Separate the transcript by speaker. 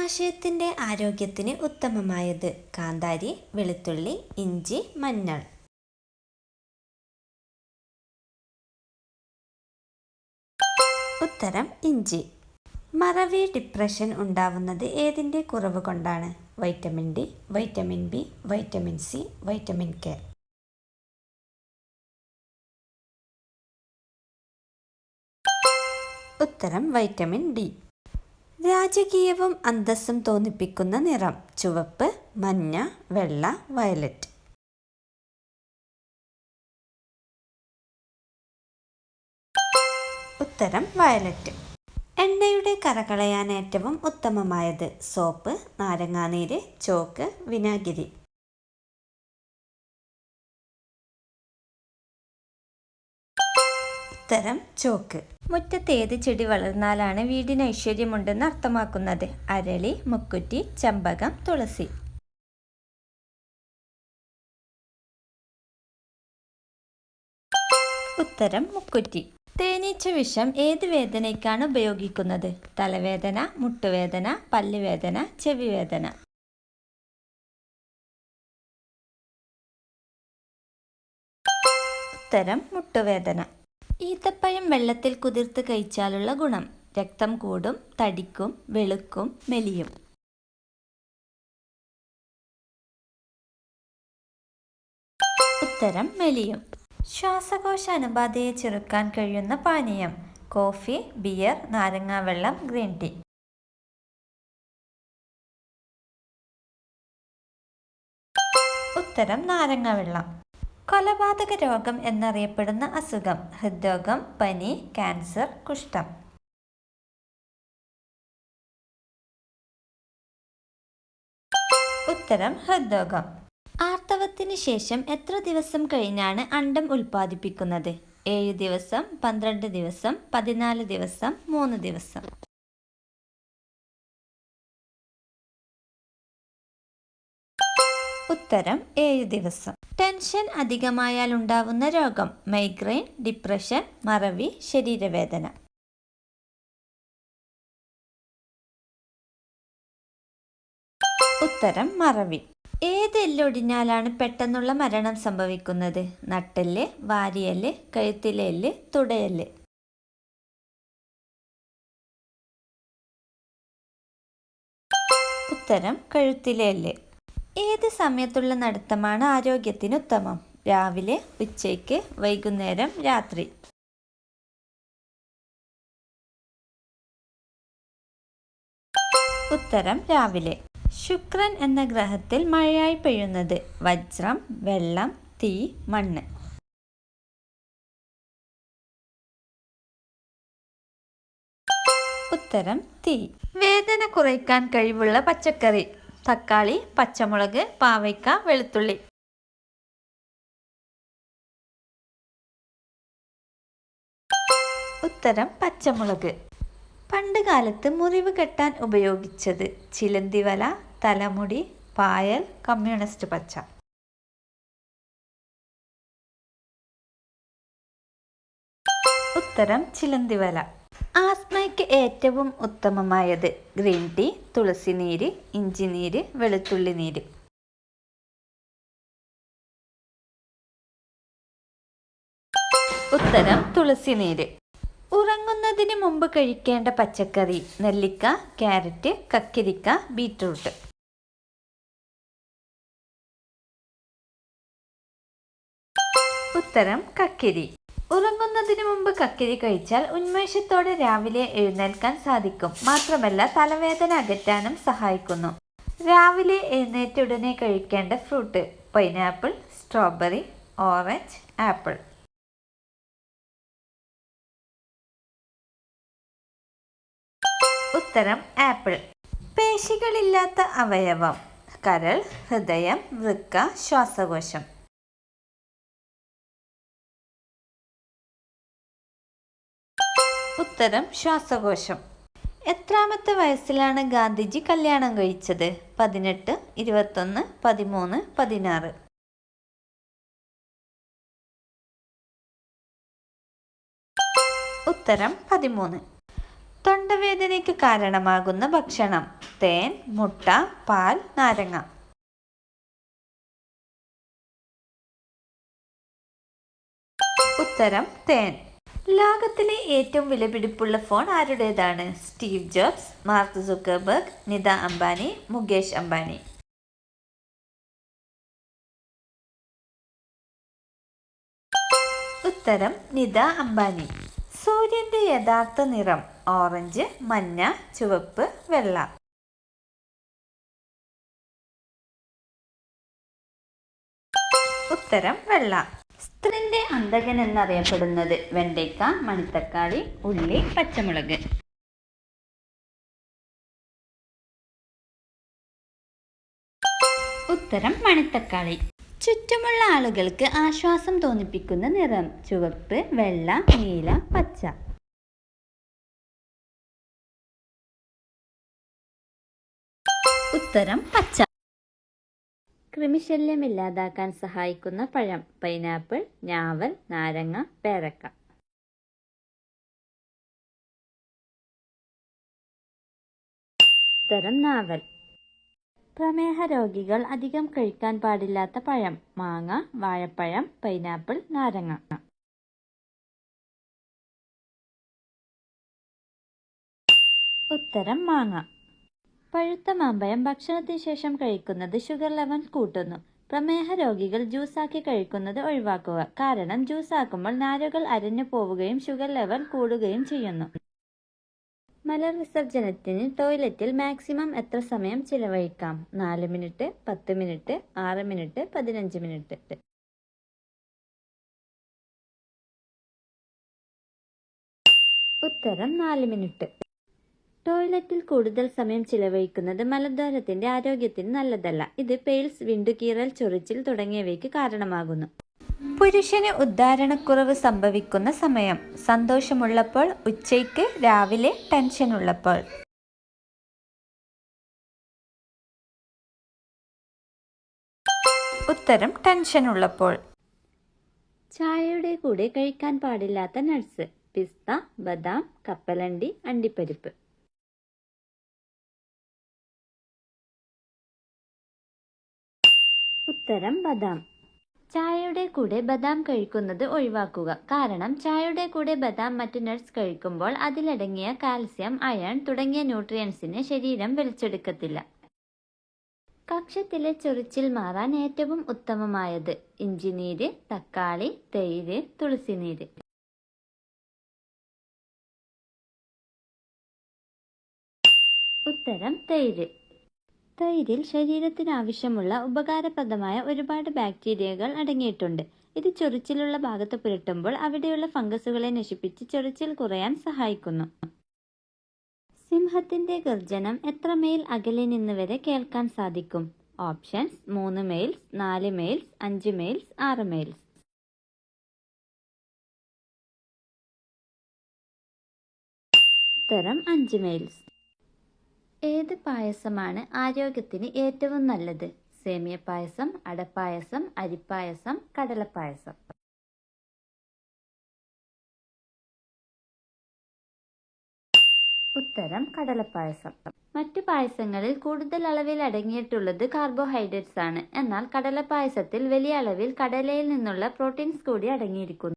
Speaker 1: ആമാശയത്തിന്റെ ആരോഗ്യത്തിന് ഉത്തമമായത് കാന്താരി വെളുത്തുള്ളി ഇഞ്ചി മഞ്ഞൾ. ഉത്തരം ഇഞ്ചി. മറവി ഡിപ്രഷൻ ഉണ്ടാവുന്നത് ഏതിന്റെ കുറവ് കൊണ്ടാണ്? Vitamin D vitamin B vitamin C vitamin K. ഉത്തരം വൈറ്റമിൻ ഡി. രാജകീയവും അന്തസ്സും തോന്നിപ്പിക്കുന്ന നിറം. ചുവപ്പ് മഞ്ഞ വെള്ള വയലറ്റ്. ഉത്തരം വയലറ്റ്. എണ്ണയുടെ കറകളയാൻ ഏറ്റവും ഉത്തമമായത് സോപ്പ് നാരങ്ങാനീര് ചോക്ക് വിനാഗിരി. ഉത്തരം ചോക്ക്. മുറ്റത്ത് ഏത് ചെടി വളർന്നാലാണ് വീടിന് ഐശ്വര്യമുണ്ടെന്ന് അർത്ഥമാക്കുന്നത്? അരളി മുക്കുറ്റി ചമ്പകം തുളസി. ഉത്തരം മുക്കുറ്റി. തേനീച്ച വിഷം ഏത് വേദനയ്ക്കാണ് ഉപയോഗിക്കുന്നത്? തലവേദന മുട്ടുവേദന പല്ലുവേദന ചെവിവേദന. ഉത്തരം മുട്ടുവേദന. ഈത്തപ്പഴം വെള്ളത്തിൽ കുതിർത്ത് കഴിച്ചാലുള്ള ഗുണം. രക്തം കൂടും തടിക്കും വെളുക്കും മെലിയും. ഉത്തരം മെലിയും. ശ്വാസകോശ അണുബാധയെ ചെറുക്കാൻ കഴിയുന്ന പാനീയം. കോഫി ബിയർ നാരങ്ങാവെള്ളം ഗ്രീൻ ടീ. ഉത്തരം നാരങ്ങാവെള്ളം കൊലപാതക രോഗം എന്നറിയപ്പെടുന്ന അസുഖം ഹൃദ്രോഗം പനി ക്യാൻസർ കുഷ്ഠം. ഉത്തരം ഹൃദ്രോഗം. ആർത്തവത്തിന് ശേഷം എത്ര ദിവസം കഴിഞ്ഞാണ് അണ്ടം ഉൽപ്പാദിപ്പിക്കുന്നത്? ഏഴ് ദിവസം പന്ത്രണ്ട് ദിവസം പതിനാല് ദിവസം മൂന്ന് ദിവസം. ഉത്തരം ഏഴ് ദിവസം. ടെൻഷൻ അധികമായാൽ ഉണ്ടാവുന്ന രോഗം മൈഗ്രെയിൻ ഡിപ്രഷൻ മറവി ശരീരവേദന. ഉത്തരം മറവി. ഏത് എല്ലൊടിഞ്ഞാലാണ് പെട്ടെന്നുള്ള മരണം സംഭവിക്കുന്നത്? നട്ടെല്ല് വാരിയൽ കഴുത്തിലെ എല്ല് തുടയൽ ഉത്തരം കഴുത്തിലെ എല്ല് ഏത് സമയത്തുള്ള നടത്തമാണ് ആരോഗ്യത്തിന് ഉത്തമം രാവിലെ ഉച്ചയ്ക്ക് വൈകുന്നേരം രാത്രി. ഉത്തരം രാവിലെ. ശുക്രൻ എന്ന ഗ്രഹത്തിൽ മഴയായി പെയ്യുന്നത് വജ്രം വെള്ളം തീ മണ്ണ്. ഉത്തരം തീ. വേദന കുറയ്ക്കാൻ കഴിവുള്ള പച്ചക്കറി. തക്കാളി പച്ചമുളക് പാവയ്ക്ക വെളുത്തുള്ളി. ഉത്തരം പച്ചമുളക്. പണ്ട് കാലത്ത് മുറിവ് കെട്ടാൻ ഉപയോഗിച്ചത് ചിലന്തിവല തലമുടി പായൽ കമ്മ്യൂണിസ്റ്റ് പച്ച. ഉത്തരം ചിലന്തിവല. ആസ്മയ്ക്ക് ഏറ്റവും ഉത്തമമായത് ഗ്രീൻ ടീ തുളസി നീര് ഇഞ്ചി നീര് വെളുത്തുള്ളി നീര്. ഉത്തരം തുളസി നീര്. ഉറങ്ങുന്നതിന് മുമ്പ് കഴിക്കേണ്ട പച്ചക്കറി നെല്ലിക്ക ക്യാരറ്റ് കക്കിരിക്ക ബീറ്റ്റൂട്ട്. ഉത്തരം കക്കിരി. ഉറങ്ങുന്നതിന് മുമ്പ് കക്കിരി കഴിച്ചാൽ ഉന്മേഷത്തോടെ രാവിലെ എഴുന്നേൽക്കാൻ സാധിക്കും. മാത്രമല്ല തലവേദന അകറ്റാനും സഹായിക്കുന്നു. രാവിലെ എഴുന്നേറ്റ ഉടനെ കഴിക്കേണ്ട fruit pineapple strawberry orange apple. ഉത്തരം ആപ്പിൾ. പേശികളില്ലാത്ത അവയവം. കരൾ ഹൃദയം വൃക്ക ശ്വാസകോശം. ഉത്തരം ശ്വാസകോശം. എത്രാമത്തെ വയസ്സിലാണ് ഗാന്ധിജി കല്യാണം കഴിച്ചത്? പതിനെട്ട് ഇരുപത്തൊന്ന് പതിമൂന്ന് പതിനാറ്. ഉത്തരം പതിമൂന്ന്. തൊണ്ടവേദനയ്ക്ക് കാരണമാകുന്ന ഭക്ഷണം. തേൻ മുട്ട പാൽ നാരങ്ങ. ഉത്തരം തേൻ. ലോകത്തിലെ ഏറ്റവും വിലപിടിപ്പുള്ള ഫോൺ ആരുടേതാണ്? Steve Jobs Mark Zuckerberg Nita Ambani Mukesh Ambani. ഉത്തരം നിത അംബാനി. സൂര്യന്റെ യഥാർത്ഥ നിറം ഓറഞ്ച് മഞ്ഞ ചുവപ്പ് വെള്ള. ഉത്തരം വെള്ള. സ്ത്രീന്റെ അന്തകൻ എന്നറിയപ്പെടുന്നത് വെണ്ടയ്ക്ക മണിത്തക്കാളി ഉള്ളി പച്ചമുളക്. ഉത്തരം മണിത്തക്കാളി. ചുറ്റുമുള്ള ആളുകൾക്ക് ആശ്വാസം തോന്നിപ്പിക്കുന്ന നിറം ചുവപ്പ് വെള്ള നീല പച്ച. ഉത്തരം പച്ച. കൃമിശല്യം ഇല്ലാതാക്കാൻ സഹായിക്കുന്ന പഴം. പൈനാപ്പിൾ ഞാവൽ നാരങ്ങ പേരക്ക. ഉത്തരം നാവൽ. പ്രമേഹ രോഗികൾ അധികം കഴിക്കാൻ പാടില്ലാത്ത പഴം. മാങ്ങ വാഴപ്പഴം പൈനാപ്പിൾ നാരങ്ങ. ഉത്തരം മാങ്ങ. പഴുത്ത മാമ്പഴം ഭക്ഷണത്തിന് ശേഷം കഴിക്കുന്നത് ഷുഗർ ലെവൽ കൂട്ടുന്നു. പ്രമേഹ രോഗികൾ ജ്യൂസാക്കി കഴിക്കുന്നത് ഒഴിവാക്കുക. കാരണം ജ്യൂസാക്കുമ്പോൾ നാരുകൾ അരഞ്ഞു പോവുകയും ഷുഗർ ലെവൽ കൂടുകയും ചെയ്യുന്നു. മലവിസർജനത്തിന് ടോയ്ലറ്റിൽ മാക്സിമം എത്ര സമയം ചിലവഴിക്കാം? നാല് മിനിറ്റ് പത്ത് മിനിറ്റ് ആറ് മിനിറ്റ് പതിനഞ്ച് മിനിറ്റ്. ഉത്തരം നാല് മിനിറ്റ്. ടോയ്ലറ്റിൽ കൂടുതൽ സമയം ചിലവഴിക്കുന്നത് മലദ്വാരത്തിന്റെ ആരോഗ്യത്തിന് നല്ലതല്ല. ഇത് പെയിൽസ് വിണ്ടുകീറൽ ചൊറിച്ചിൽ തുടങ്ങിയവയ്ക്ക് കാരണമാകുന്നു. പുരുഷന് ഉദ്ധാരണക്കുറവ് സംഭവിക്കുന്ന സമയം. സന്തോഷമുള്ളപ്പോൾ ഉച്ചയ്ക്ക് രാവിലെ ടെൻഷൻ ഉള്ളപ്പോൾ ഉത്തരം ടെൻഷൻ ഉള്ളപ്പോൾ ചായയുടെ കൂടെ കഴിക്കാൻ പാടില്ലാത്ത നട്സ് പിസ്ത ബദാം കപ്പലണ്ടി അണ്ടിപ്പരിപ്പ്. ഉത്തരം ബദാം. ചായയുടെ കൂടെ ബദാം കഴിക്കുന്നത് ഒഴിവാക്കുക. കാരണം ചായയുടെ കൂടെ ബദാം മറ്റു നട്ട്സ് കഴിക്കുമ്പോൾ അതിലടങ്ങിയ കാൽസ്യം അയൺ തുടങ്ങിയ ന്യൂട്രിയൻസിന് ശരീരം വലിച്ചെടുക്കത്തില്ല. കക്ഷത്തിലെ ചൊറിച്ചിൽ മാറാൻ ഏറ്റവും ഉത്തമമായത് ഇഞ്ചിനീര് തക്കാളി തൈര് തുളസിനീര്. ഉത്തരം തൈര്. തൈരിൽ ശരീരത്തിന് ആവശ്യമുള്ള ഉപകാരപ്രദമായ ഒരുപാട് ബാക്ടീരിയകൾ അടങ്ങിയിട്ടുണ്ട്. ഇത് ചൊറിച്ചിലുള്ള ഭാഗത്ത് പുരട്ടുമ്പോൾ അവിടെയുള്ള ഫംഗസുകളെ നശിപ്പിച്ച് ചൊറിച്ചിൽ കുറയാൻ സഹായിക്കുന്നു. സിംഹത്തിന്റെ ഗർജനം എത്ര മൈൽ അകലെ നിന്ന് വരെ കേൾക്കാൻ സാധിക്കും? ഓപ്ഷൻസ് മൂന്ന് മെയിൽസ് നാല് മെയിൽസ് അഞ്ച് മെയിൽസ് ആറ് മെയിൽസ് ഉത്തരം അഞ്ച് മെയിൽസ് ഏത് പായസമാണ് ആരോഗ്യത്തിന് ഏറ്റവും നല്ലത്? സേമിയ പായസം അടപ്പായസം അരിപ്പായസം കടലപ്പായസം. ഉത്തരം കടലപ്പായസം. മറ്റു പായസങ്ങളിൽ കൂടുതൽ അളവിൽ അടങ്ങിയിട്ടുള്ളത് കാർബോഹൈഡ്രേറ്റ്സ് ആണ്. എന്നാൽ കടലപ്പായസത്തിൽ വലിയ അളവിൽ കടലയിൽ നിന്നുള്ള പ്രോട്ടീൻസ് കൂടി അടങ്ങിയിരിക്കുന്നു.